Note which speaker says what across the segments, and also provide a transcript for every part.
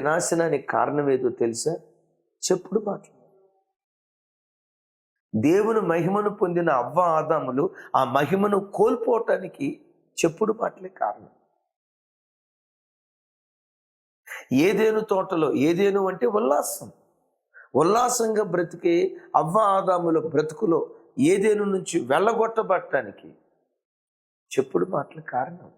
Speaker 1: వినాశనానికి కారణం ఏదో తెలుసా? చెప్పుడు మాటలు. దేవుని మహిమను పొందిన అవ్వ ఆదాములు ఆ మహిమను కోల్పోవటానికి చెప్పుడు మాటలే కారణం. ఏదేను తోటలో ఏదేను అంటే ఉల్లాసం. ఉల్లాసంగా బ్రతికే అవ్వ ఆదాముల బ్రతుకులో ఏదేను నుంచి వెళ్ళగొట్టబట్టడానికి చెప్పుడు మాటలు కారణం.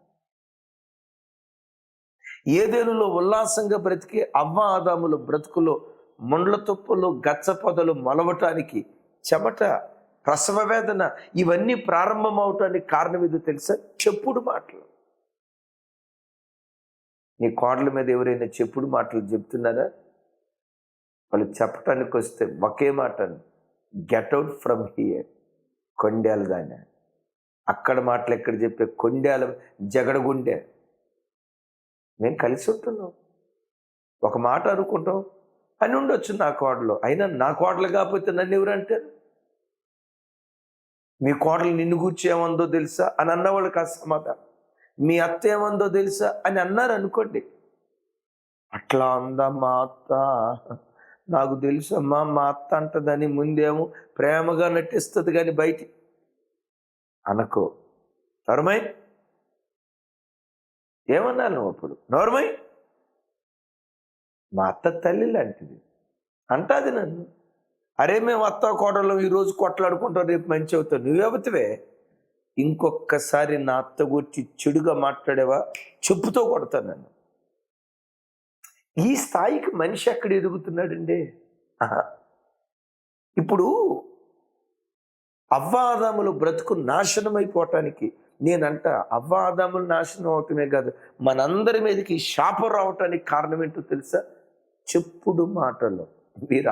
Speaker 1: ఏదేనులో ఉల్లాసంగా బ్రతికే అవ్వ ఆదాముల బ్రతుకులో ముండ్ల తుప్పలు గచ్చ పొదలు మొలవటానికి చెమట ప్రసవ వేదన ఇవన్నీ ప్రారంభమవటానికి కారణం ఏదో తెలుసా? చెప్పుడు మాటలు. నీ కోడల మీద ఎవరైనా చెప్పుడు మాటలు చెప్తున్నారా? వాళ్ళు చెప్పటానికి వస్తే ఒకే మాట గెట్ అవుట్ ఫ్రమ్ హియర్ కొండేల దాన్ని అక్కడ మాటలు ఎక్కడ చెప్పే? కొండేల జగడగుండె. మేము కలిసి ఉంటున్నాం. ఒక మాట అనుకుంటాం. అని ఉండొచ్చు నా కోడలు. అయినా నా కోడలు కాకపోతే నన్ను ఎవరంటారు మీ కోడలు నిన్ను గుర్చి ఏమందో తెలుసా? అని అన్నవాళ్ళు కాదు సమాధానం. మీ అత్త ఏమందో తెలుసా? అని అన్నారు అనుకోండి. అట్లా అందా మా అత్త? నాకు తెలుసమ్మా మా అత్త అంటదని ముందేమో ప్రేమగా నటిస్తుంది కానీ బయట అనకో. తరమై ఏమన్నాను నువ్వు అప్పుడు? నోర్మై? మా అత్త తల్లి లాంటిది. అంటాది నన్ను. అరే మేము అత్త కోడలు ఈరోజు కొట్లాడుకుంటాం రేపు మంచి అవుతావు నువ్వెవతివే ఇంకొక్కసారి నా అత్త గురించి చెడుగా మాట్లాడేవా? చెప్పుతో కొడతాను నన్ను. ఈ స్థాయికి మనిషి ఎక్కడ ఎదుగుతున్నాడండి? ఆహా. ఇప్పుడు అవ్వాదాములు బ్రతుకు నాశనం అయిపోవటానికి నేనంట అవాదములు నాశనం అవటమే కాదు మనందరి మీదకి శాపం రావటానికి కారణం ఏంటో తెలుసా? చెప్పుడు మాటలు. మీరు